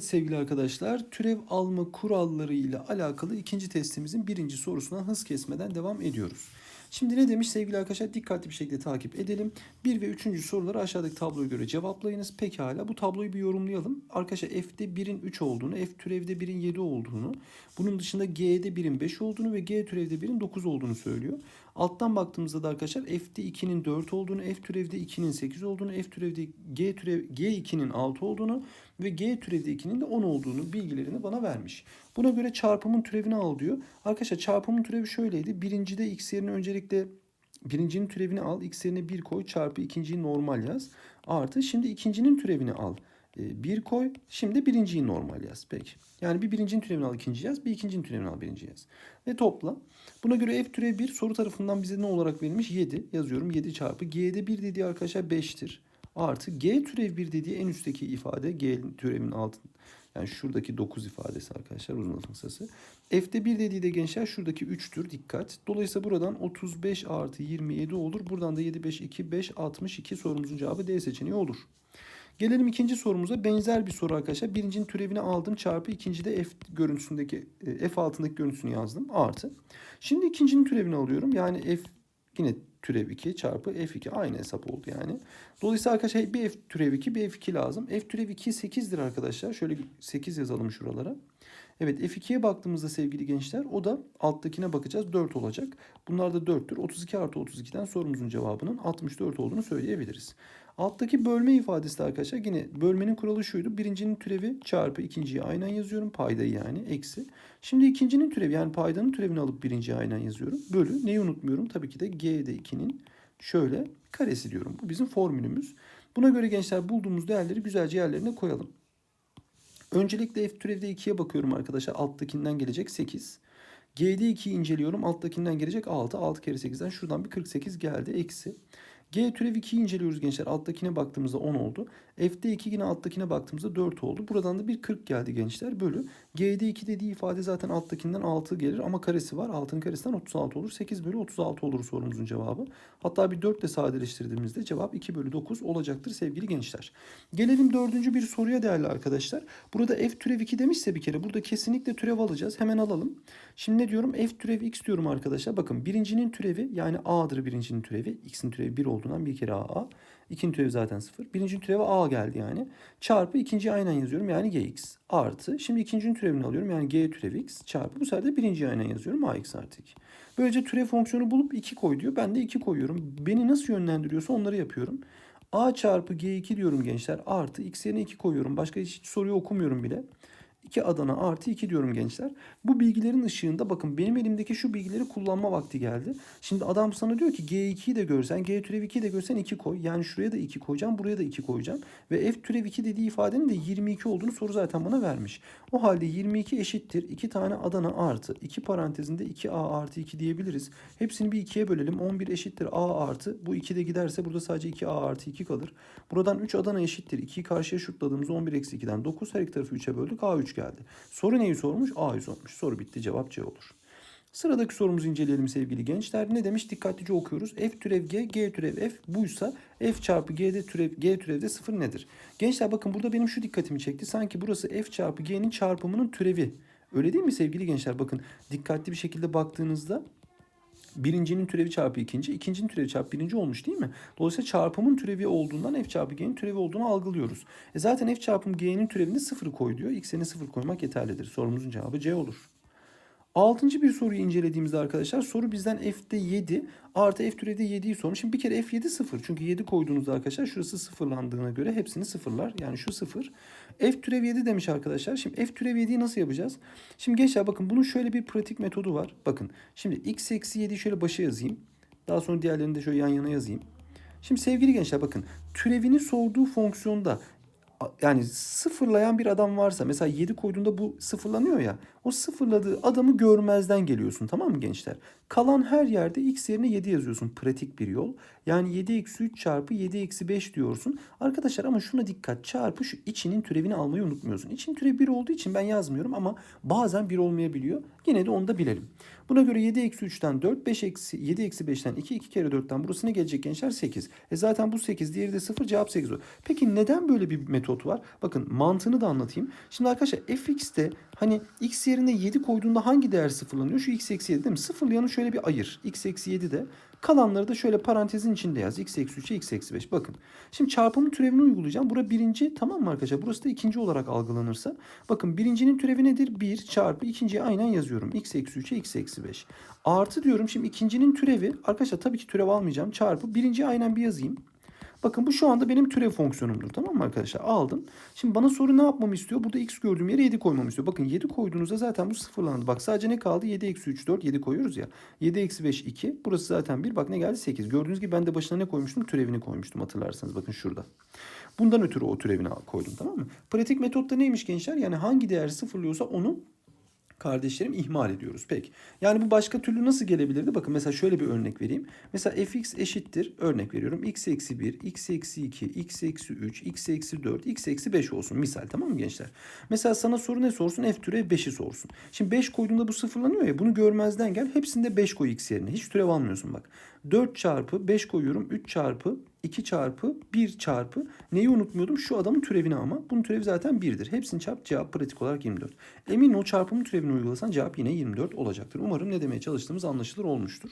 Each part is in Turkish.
Sevgili arkadaşlar, türev alma kuralları ile alakalı ikinci testimizin birinci sorusuna hız kesmeden devam ediyoruz. Şimdi ne demiş sevgili arkadaşlar? Dikkatli bir şekilde takip edelim. 1 ve 3. soruları aşağıdaki tabloya göre cevaplayınız. Pekala bu tabloyu bir yorumlayalım. Arkadaşlar f'de 1'in 3 olduğunu, f türevde 1'in 7 olduğunu, bunun dışında g'de 1'in 5 olduğunu ve g türevde 1'in 9 olduğunu söylüyor. Alttan baktığımızda da arkadaşlar f'de 2'nin 4 olduğunu, f türevde 2'nin 8 olduğunu, f türevde g türev g2'nin 6 olduğunu ve g türevde 2'nin de 10 olduğunu bilgilerini bana vermiş. Buna göre çarpımın türevini al diyor. Arkadaşlar çarpımın türevi şöyleydi. Birincide x yerine öncelikle birincinin türevini al. x yerine 1 koy çarpı ikinciyi normal yaz. Artı şimdi ikincinin türevini al. 1 koy. Şimdi birinciyi normal yaz. Peki. Yani bir birincinin türevini al ikinci yaz. Bir ikincinin türevini al birinci yaz. Ve topla. Buna göre f türev 1 soru tarafından bize ne olarak verilmiş? 7 yazıyorum. 7 çarpı. G'de 1 dediği arkadaşlar 5'tir. Artı g türev 1 dediği en üstteki ifade g türevin altın. Yani şuradaki 9 ifadesi arkadaşlar uzun lafın. F'de 1 dediği de gençler şuradaki 3'tür dikkat. Dolayısıyla buradan 35 artı 27 olur. Buradan da 7 5 2 5 62 sorumuzun cevabı D seçeneği olur. Gelelim ikinci sorumuza. Benzer bir soru arkadaşlar. Birincinin türevini aldım çarpı ikincide f görüntüsündeki e, f altındaki görüntüsünü yazdım. Artı. Şimdi ikincinin türevini alıyorum. Yani f yine türev 2 çarpı f2 aynı hesap oldu yani. Dolayısıyla arkadaşlar bir f türev 2 bir f2 lazım. f türev 2 8'dir arkadaşlar. Şöyle 8 yazalım şuralara. Evet F2'ye baktığımızda sevgili gençler o da alttakine bakacağız 4 olacak. Bunlar da 4'tür. 32 artı 32'den sorumuzun cevabının 64 olduğunu söyleyebiliriz. Alttaki bölme ifadesi de arkadaşlar yine bölmenin kuralı şuydu. Birincinin türevi çarpı ikinciyi aynen yazıyorum. Paydayı yani eksi. Şimdi ikincinin türevi yani paydanın türevini alıp birinciyi aynen yazıyorum. Bölü neyi unutmuyorum? Tabii ki de G'de 2'nin şöyle karesi diyorum. Bu bizim formülümüz. Buna göre gençler bulduğumuz değerleri güzelce yerlerine koyalım. Öncelikle f türevde 2'ye bakıyorum arkadaşlar. Alttakinden gelecek 8. G'de 2'yi inceliyorum. Alttakinden gelecek 6. 6 kere 8'den şuradan bir 48 geldi. Eksi. G türev 2'yi inceliyoruz gençler. Alttakine baktığımızda 10 oldu. F'de 2 yine alttakine baktığımızda 4 oldu. Buradan da bir 40 geldi gençler. Bölü. G'de 2 dediği ifade zaten alttakinden 6 gelir ama karesi var. 6'nın karesinden 36 olur. 8 bölü 36 olur sorumuzun cevabı. Hatta bir 4 ile sadeleştirdiğimizde cevap 2 bölü 9 olacaktır sevgili gençler. Gelelim dördüncü bir soruya değerli arkadaşlar. Burada f türev 2 demişse bir kere burada kesinlikle türev alacağız. Hemen alalım. Şimdi ne diyorum? f türev x diyorum arkadaşlar. Bakın birincinin türevi yani a'dır birincinin türevi. x'in türevi 1 olduğundan bir kere a. İkinci türevi zaten 0. Birincinin türevi a geldi yani. Çarpı ikinciyi aynen yazıyorum yani gx. Artı. Şimdi ikincinin türevini alıyorum yani g türevi x. Çarpı bu sefer de birinciyi aynen yazıyorum ax artı 2. Böylece türev fonksiyonu bulup 2 koy diyor. Ben de 2 koyuyorum. Beni nasıl yönlendiriyorsa onları yapıyorum. a çarpı g2 diyorum gençler. Artı x yerine 2 koyuyorum. Başka hiç soruyu okumuyorum bile. 2 Adana artı 2 diyorum gençler. Bu bilgilerin ışığında bakın benim elimdeki şu bilgileri kullanma vakti geldi. Şimdi adam sana diyor ki G2'yi de görsen, G türev 2'yi de görsen 2 koy. Yani şuraya da 2 koyacağım, buraya da 2 koyacağım. Ve F türev 2 dediği ifadenin de 22 olduğunu soru zaten bana vermiş. O halde 22 eşittir. 2 tane Adana artı. 2 parantezinde 2A artı 2 diyebiliriz. Hepsini bir 2'ye bölelim. 11 eşittir A artı. Bu 2 de giderse burada sadece 2A artı 2 kalır. Buradan 3 Adana eşittir. 2'yi karşıya şutladığımız 11 eksi 2'den 9. Her iki tarafı 3'e böldük. A3 geldi. Soru neyi sormuş? A'yı sormuş. Soru bitti. Cevap C olur. Sıradaki sorumuzu inceleyelim sevgili gençler. Ne demiş? Dikkatlice okuyoruz. F türev G, G türev F buysa F çarpı G'de türev G türevde sıfır nedir? Gençler bakın burada benim şu dikkatimi çekti. Sanki burası F çarpı G'nin çarpımının türevi. Öyle değil mi sevgili gençler? Bakın dikkatli bir şekilde baktığınızda birincinin türevi çarpı ikinci, ikincinin türevi çarpı birinci olmuş değil mi? Dolayısıyla çarpımın türevi olduğundan f çarpı g'nin türevi olduğunu algılıyoruz. E zaten f çarpım g'nin türevinde sıfır koy diyor. x'e sıfır koymak yeterlidir. Sorumuzun cevabı C olur. Altıncı bir soruyu incelediğimizde arkadaşlar soru bizden f'de 7 artı f türevde 7'yi sormuş. Şimdi bir kere f7 0. Çünkü 7 koyduğunuzda arkadaşlar şurası sıfırlandığına göre hepsini sıfırlar. Yani şu sıfır. f türev 7 demiş arkadaşlar. Şimdi f türev 7'yi nasıl yapacağız? Şimdi gençler bakın bunun şöyle bir pratik metodu var. Bakın şimdi x eksi 7'yi şöyle başa yazayım. Daha sonra diğerlerini de şöyle yan yana yazayım. Şimdi sevgili gençler bakın türevini sorduğu fonksiyonda yani sıfırlayan bir adam varsa mesela 7 koyduğunda bu sıfırlanıyor ya. O sıfırladığı adamı görmezden geliyorsun tamam mı gençler? Kalan her yerde x yerine 7 yazıyorsun. Pratik bir yol. Yani 7 eksi 3 çarpı 7 eksi 5 diyorsun. Arkadaşlar ama şuna dikkat. Çarpı şu içinin türevini almayı unutmuyorsun. İçin türevi 1 olduğu için ben yazmıyorum ama bazen 1 olmayabiliyor. Yine de onu da bilelim. Buna göre 7 eksi 3'ten 4, 5 eksi 7 eksi 5'ten 2, 2 kere 4'ten burası ne gelecek gençler? 8. E zaten bu 8, diğeri de 0, cevap 8 olur. Peki neden böyle bir metot var. Bakın mantığını da anlatayım. Şimdi arkadaşlar fx'te hani x yerine 7 koyduğunda hangi değer sıfırlanıyor? Şu x eksi 7 değil mi? Sıfırlayanı şöyle bir ayır. x eksi 7 de kalanları da şöyle parantezin içinde yaz. x eksi 3'e x eksi 5. Bakın. Şimdi çarpımın türevini uygulayacağım. Bura birinci tamam mı arkadaşlar? Burası da ikinci olarak algılanırsa. Bakın birincinin türevi nedir? 1 çarpı ikinciye aynen yazıyorum. x eksi 3'e x eksi 5. Artı diyorum. Şimdi ikincinin türevi arkadaşlar tabii ki türev almayacağım. Çarpı birinciye aynen bir yazayım. Bakın bu şu anda benim türev fonksiyonumdur. Tamam mı arkadaşlar? Aldım. Şimdi bana soru ne yapmamı istiyor? Burada x gördüğüm yere 7 koymamı istiyor. Bakın 7 koyduğunuzda zaten bu sıfırlandı. Bak sadece ne kaldı? 7 eksi 3 4. 7 koyuyoruz ya. 7 eksi 5 2. Burası zaten 1. Bak ne geldi? 8. Gördüğünüz gibi ben de başına ne koymuştum? Türevini koymuştum hatırlarsanız. Bakın şurada. Bundan ötürü o türevini koydum tamam mı? Pratik metotta neymiş gençler? Yani hangi değer sıfırlıyorsa onu kardeşlerim ihmal ediyoruz. Peki. Yani bu başka türlü nasıl gelebilirdi? Bakın mesela şöyle bir örnek vereyim. Mesela fx eşittir. Örnek veriyorum. x eksi 1, x eksi 2, x eksi 3, x eksi 4, x eksi 5 olsun. Misal tamam mı gençler? Mesela sana soru ne sorsun? f türev 5'i sorsun. Şimdi 5 koyduğunda bu sıfırlanıyor ya. Bunu görmezden gel. Hepsinde 5 koy x yerine. Hiç türev almıyorsun bak. 4 çarpı 5 koyuyorum. 3 çarpı 2 çarpı 1 çarpı neyi unutmuyordum? Şu adamın türevini ama. Bunun türevi zaten 1'dir. Hepsini çarp cevap pratik olarak 24. Emin ol çarpımın türevini uygulasan cevap yine 24 olacaktır. Umarım ne demeye çalıştığımız anlaşılır olmuştur.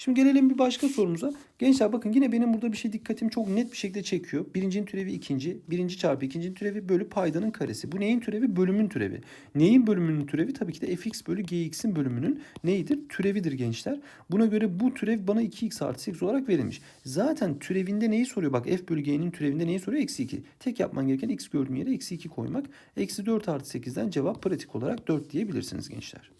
Şimdi gelelim bir başka sorumuza. Gençler bakın yine benim burada bir şey dikkatimi çok net bir şekilde çekiyor. Birincinin türevi ikinci. Birinci çarpı ikincinin türevi bölü paydanın karesi. Bu neyin türevi? Bölümün türevi. Neyin bölümünün türevi? Tabii ki de fx bölü gx'in bölümünün neyidir? Türevidir gençler. Buna göre bu türev bana 2x artı 8 olarak verilmiş. Zaten türevinde neyi soruyor? Bak f bölü g'nin türevinde neyi soruyor? Eksi 2. Tek yapman gereken x gördüğüm yere eksi 2 koymak. Eksi 4 artı 8'den cevap pratik olarak 4 diyebilirsiniz gençler.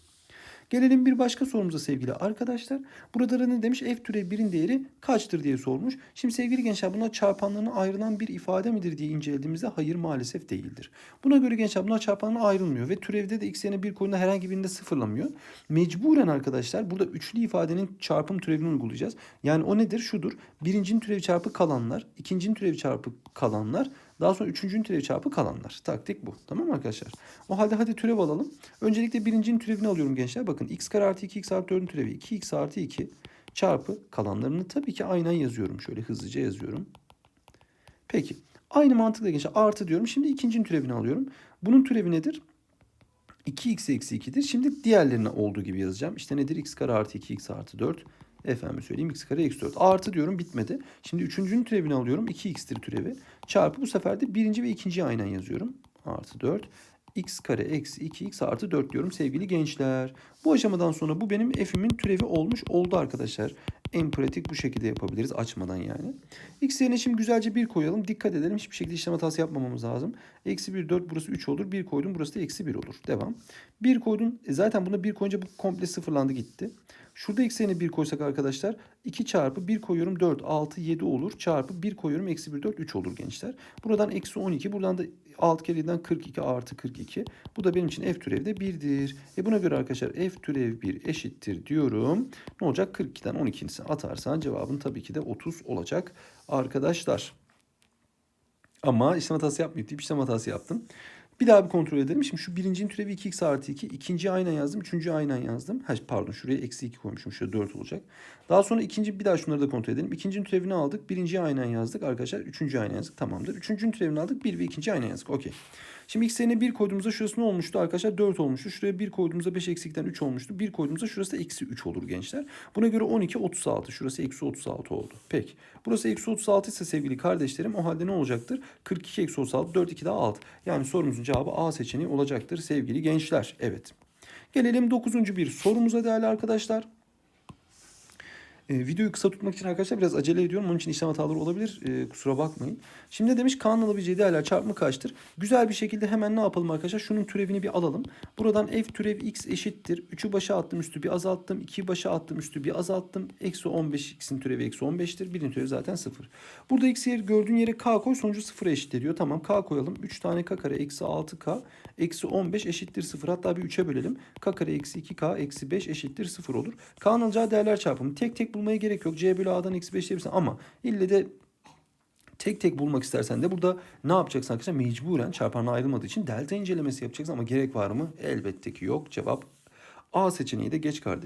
Gelelim bir başka sorumuza sevgili arkadaşlar. Burada da ne demiş? F türev 1'in değeri kaçtır diye sormuş. Şimdi sevgili gençler buna çarpanlarına ayrılan bir ifade midir diye incelediğimizde hayır maalesef değildir. Buna göre gençler buna çarpanlarına ayrılmıyor ve türevde de x yerine bir koyduğunda herhangi birinde sıfırlamıyor. Mecburen arkadaşlar burada üçlü ifadenin çarpım türevini uygulayacağız. Yani o nedir? Şudur. Birincinin türevi çarpı kalanlar, ikincinin türevi çarpı kalanlar, daha sonra üçüncünün türevi çarpı kalanlar. Taktik bu. Tamam mı arkadaşlar? O halde hadi türev alalım. Öncelikle birincinin türevini alıyorum gençler. Bakın x kare artı 2x artı 4'ün türevi 2x artı 2 çarpı kalanlarını tabii ki aynen yazıyorum. Şöyle hızlıca yazıyorum. Peki. Aynı mantıkla gençler artı diyorum. Şimdi ikincinin türevini alıyorum. Bunun türevi nedir? 2x eksi 2'dir. Şimdi diğerlerine olduğu gibi yazacağım. İşte nedir? x kare artı 2x artı 4. Efendim söyleyeyim x kare eksi 4. Artı diyorum bitmedi. Şimdi üçüncünün türevini alıyorum. 2x'tir türevi. Çarpı bu sefer de birinci ve ikinciyi aynen yazıyorum. Artı 4. x kare eksi 2x artı 4 diyorum sevgili gençler. Bu aşamadan sonra bu benim f'imin türevi olmuş oldu arkadaşlar. En pratik bu şekilde yapabiliriz açmadan yani. X yerine şimdi güzelce 1 koyalım. Dikkat edelim hiçbir şekilde işlem hatası yapmamamız lazım. Eksi 1 4 burası 3 olur. 1 koydum burası da eksi 1 olur. Devam. 1 koydum. E zaten buna 1 koyunca bu komple sıfırlandı gitti. Şurada yerine 1 koysak arkadaşlar 2 çarpı 1 koyuyorum 4 6 7 olur. Çarpı 1 koyuyorum eksi 1 4 3 olur gençler. Buradan eksi 12 buradan da 6 kere 7'den 42 artı 42. Bu da benim için f türevi de 1'dir. E buna göre arkadaşlar f türev 1 eşittir diyorum. Ne olacak? 42'den 12'sini atarsan cevabın tabii ki de 30 olacak arkadaşlar. Ama işlem hatası yapmayıp deyip işlem hatası yaptım. Bir daha bir kontrol edelim. Şimdi şu birincinin türevi 2x artı 2. ikinciyi aynen yazdım. Üçüncüyü aynen yazdım. Ha, pardon şuraya eksi 2 koymuşum. Şurada 4 olacak. Daha sonra ikinci bir daha şunları da kontrol edelim. İkincinin türevini aldık. Birinciyi aynen yazdık arkadaşlar. Üçüncüyü aynen yazdık. Tamamdır. Üçüncünün türevini aldık. Bir ve ikinciyi aynen yazdık. Okey. Şimdi x yerine 1 koyduğumuzda şurası ne olmuştu arkadaşlar? 4 olmuştu. Şuraya 1 koyduğumuzda 5 eksikten 3 olmuştu. 1 koyduğumuzda şurası da eksi 3 olur gençler. Buna göre 12 36. Şurası eksi 36 oldu. Peki. Burası eksi 36 ise sevgili kardeşlerim o halde ne olacaktır? 42 eksi 36 4 2 daha 6. Yani sorumuzun cevabı A seçeneği olacaktır sevgili gençler. Evet. Gelelim 9. bir sorumuza değerli arkadaşlar. E, videoyu kısa tutmak için arkadaşlar biraz acele ediyorum. Onun için işlem hataları olabilir. E, kusura bakmayın. Şimdi demiş? Kaan'ın alabileceği değerler çarpımı kaçtır? Güzel bir şekilde hemen ne yapalım arkadaşlar? Şunun türevini bir alalım. Buradan f türev x eşittir. 3'ü başa attım üstü bir azalttım. 2'yi başa attım üstü bir azalttım. Eksi 15 x'in türevi eksi 15'tir. Birin türevi zaten 0. Burada x yer gördüğün yere k koy sonucu 0'a eşit ediyor. Tamam k koyalım. 3 tane k kare eksi 6k eksi 15 eşittir 0. Hatta bir 3'e bölelim. k kare eksi 2k eksi 5 eşittir 0 olur. K'nın alacağı değerler çarpımı. Tek tek bulmaya gerek yok. C bölü A'dan eksi 5 diyebilirsin ama ille de tek tek bulmak istersen de burada ne yapacaksın arkadaşlar? Mecburen çarpanla ayrılmadığı için delta incelemesi yapacaksın ama gerek var mı? Elbette ki yok. Cevap A seçeneği de geç kardeş.